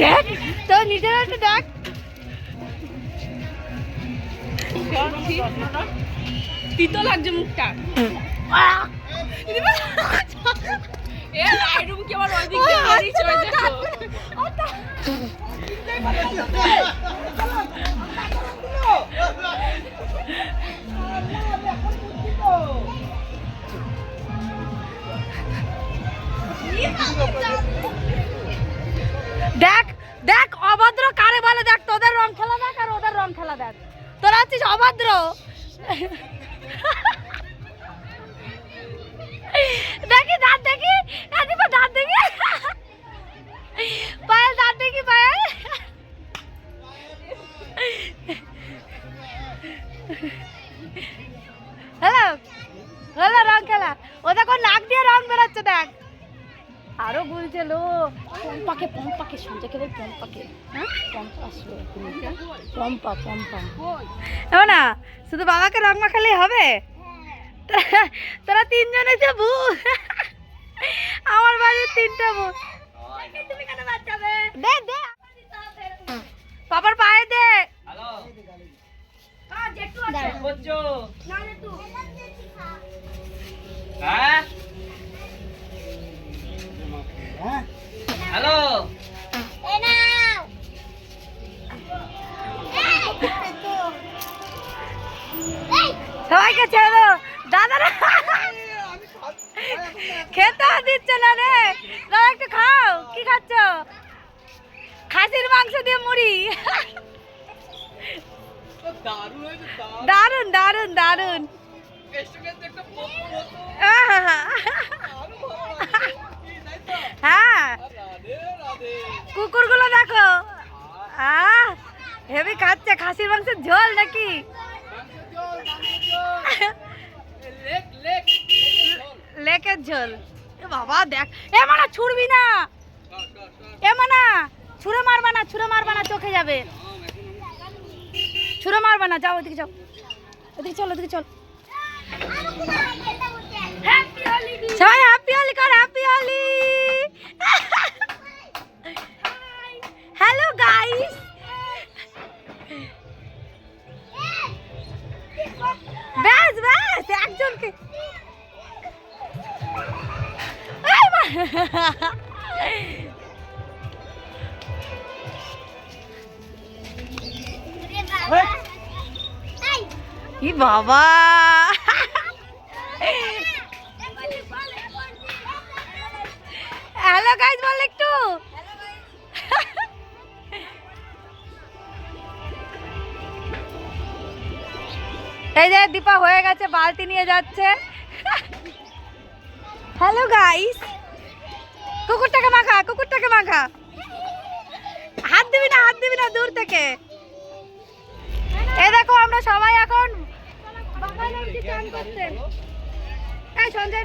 দেখ তো নিজের একটা দেখ। তিতো লাগছে মুখটা। এ দেখ, অভদ্র কারে বলে? দেখ, তোদের রং খেলা দেখ আর ওদের রং খেলা দেখ। তোরা হচ্ছিস অভদ্র? দেখি, দাঁত দেখি। এদিকে দাঁত দেখি। পায়েল, দাঁত দেখি, পায়েল। হ্যালো? হ্যালো, রং খেলা। ও দেখো নাক দিয়ে রং বেরোচ্ছে, দেখ। আরও লো। পম্পাকে পম্পাকে শুনছে কেবল পম্পাকে। হ্যাঁ? পম্পা পম্পা। পম্পা এমন না, শুধু বাবাকে রং মাখালেই হবে? তারা তিনজনে যে বউ আমার বাড়ির তিনটা ভূত দে দে সবাইকে ছেড়ে দাও। দাদারা খেতে দিচ্ছে না রে। দাদা একটু খাও। কি খাচ্ছ? খাসির মাংস দিয়ে মুড়ি। দারুণ দারুণ দারুণ হ্যাঁ। কুকুরগুলো দেখো। হেভি খাচ্ছে। খাসির মাংসের ঝোল নাকি মাংসের ঝোল মাংসের ঝোল এ লেক লেক লেকের ঝোল বাবা, দেখ। এ মানা ছুড়বি না। এ মানা, ছুঁড়ে মারবা না, ছুঁড়ে মারবা না, চোখে যাবে। ছুঁড়ে মারবা না, যাও ওদিকে যাও। ওদিকে চল ওদিকে চল। ই বাবা। হ্যালো গাইজ বল একটু। এই যে দীপা হয়ে গেছে, বালতি নিয়ে যাচ্ছে। হ্যালো গাইস কুকুরটাকে মাখা কুকুরটাকে মাখা। হাত দিবি না, হাত দিবি না, দূর থেকে। এই দেখো, আমরা সবাই এখন সঞ্জয়